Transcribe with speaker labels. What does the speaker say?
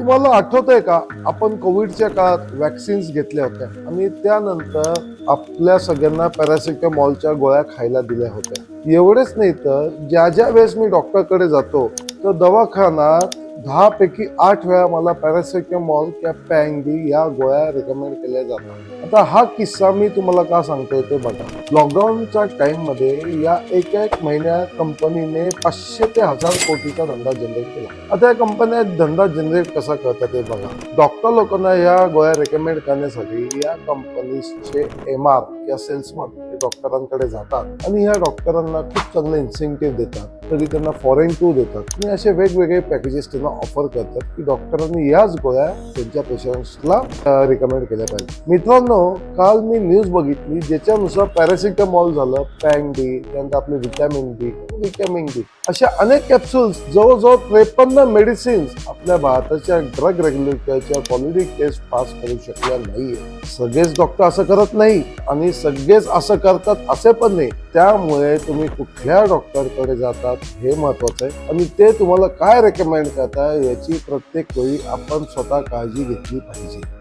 Speaker 1: तुम्हाला आठवतंय का? आपण कोविडच्या काळात वॅक्सिन्स घेतल्या होत्या. आणि त्यानंतर आपल्या सगळ्यांना पॅरासिटामॉलच्या गोळ्या खायला दिल्या होत्या. एवढेच नाही तर ज्या ज्या वेळेस मी डॉक्टरकडे जातो तर दवाखाना दहा पैकी आठ वेळा मला पॅरासिटामॉल किंवा पॅंगी या गोळ्या रेकमेंड केल्या जातात. आता हा किस्सा मी तुम्हाला का सांगतोय ते बघा. लॉकडाऊनच्या टाइममध्ये या एक एक महिन्यात कंपनीने पाचशे ते हजार कोटीचा धंदा जनरेट केला. आता या कंपन्या धंदा जनरेट कसा करतात ते बघा. डॉक्टर लोकांना या गोळ्या रेकमेंड करण्यासाठी या कंपनीचे एम आर किंवा सेल्समन डॉक्टरांकडे जातात. आणि या डॉक्टरांना खूप चांगले इन्सेंटिव्ह देतात. तरी त्यांना फॉरेन टू देतात. आणि असे वेगवेगळे पॅकेजेस त्यांना ऑफर करतात की डॉक्टरांनी याच गोळ्या त्यांच्या पेशंट्सला रिकमेंड केल्या पाहिजे मित्रांनो काल मी न्यूज बघितली ज्याच्यानुसार पॅरासिटामॉल झालं पॅन डी त्यानंतर आपले व्हिटॅमिन डी व्हिटॅमिन डी अशा अनेक कॅप्सूल्स जवळजवळ त्रेपन्न मेडिसिन्स आपल्या भारताच्या ड्रग रेग्युलेटरच्या क्वालिटी टेस्ट पास करू शकल्या नाहीये. सगळेच डॉक्टर असं करत नाही आणि सगळेच असं करतात असे पण नाही. त्यामुळे तुम्ही कुठल्या डॉक्टरकडे जातात हे महत्वाचं आहे. आणि ते तुम्हाला काय रेकमेंड करताय याची प्रत्येक वेळी आपण स्वतः काळजी घेतली पाहिजे.